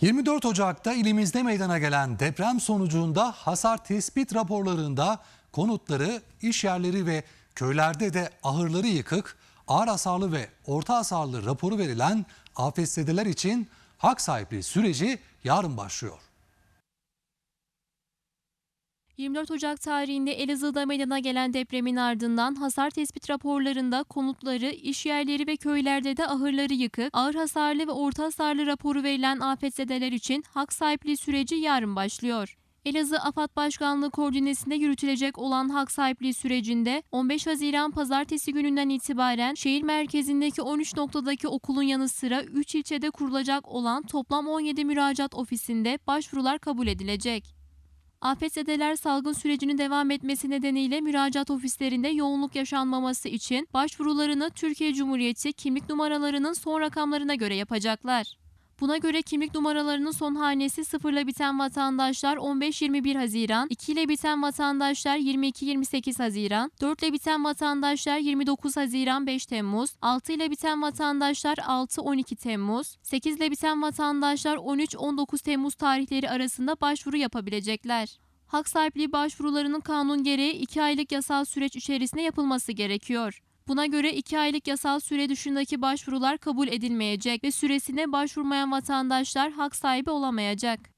24 Ocak'ta ilimizde meydana gelen deprem sonucunda hasar tespit raporlarında konutları, iş yerleri ve köylerde de ahırları yıkık, ağır hasarlı ve orta hasarlı raporu verilen afetzedeler için hak sahipliği süreci yarın başlıyor. 24 Ocak tarihinde Elazığ'da meydana gelen depremin ardından hasar tespit raporlarında konutları, iş yerleri ve köylerde de ahırları yıkık, ağır hasarlı ve orta hasarlı raporu verilen afetzedeler için hak sahipliği süreci yarın başlıyor. Elazığ AFAD Başkanlığı koordinesinde yürütülecek olan hak sahipliği sürecinde 15 Haziran pazartesi gününden itibaren şehir merkezindeki 13 noktadaki okulun yanı sıra 3 ilçede kurulacak olan toplam 17 müracaat ofisinde başvurular kabul edilecek. Afetzedeler salgın sürecinin devam etmesi nedeniyle müracaat ofislerinde yoğunluk yaşanmaması için başvurularını Türkiye Cumhuriyeti kimlik numaralarının son rakamlarına göre yapacaklar. Buna göre kimlik numaralarının son hanesi 0 ile biten vatandaşlar 15-21 Haziran, 2 ile biten vatandaşlar 22-28 Haziran, 4 ile biten vatandaşlar 29 Haziran 5 Temmuz, 6 ile biten vatandaşlar 6-12 Temmuz, 8 ile biten vatandaşlar 13-19 Temmuz tarihleri arasında başvuru yapabilecekler. Hak sahipliği başvurularının kanun gereği 2 aylık yasal süreç içerisinde yapılması gerekiyor. Buna göre 2 aylık yasal süre dışındaki başvurular kabul edilmeyecek ve süresine başvurmayan vatandaşlar hak sahibi olamayacak.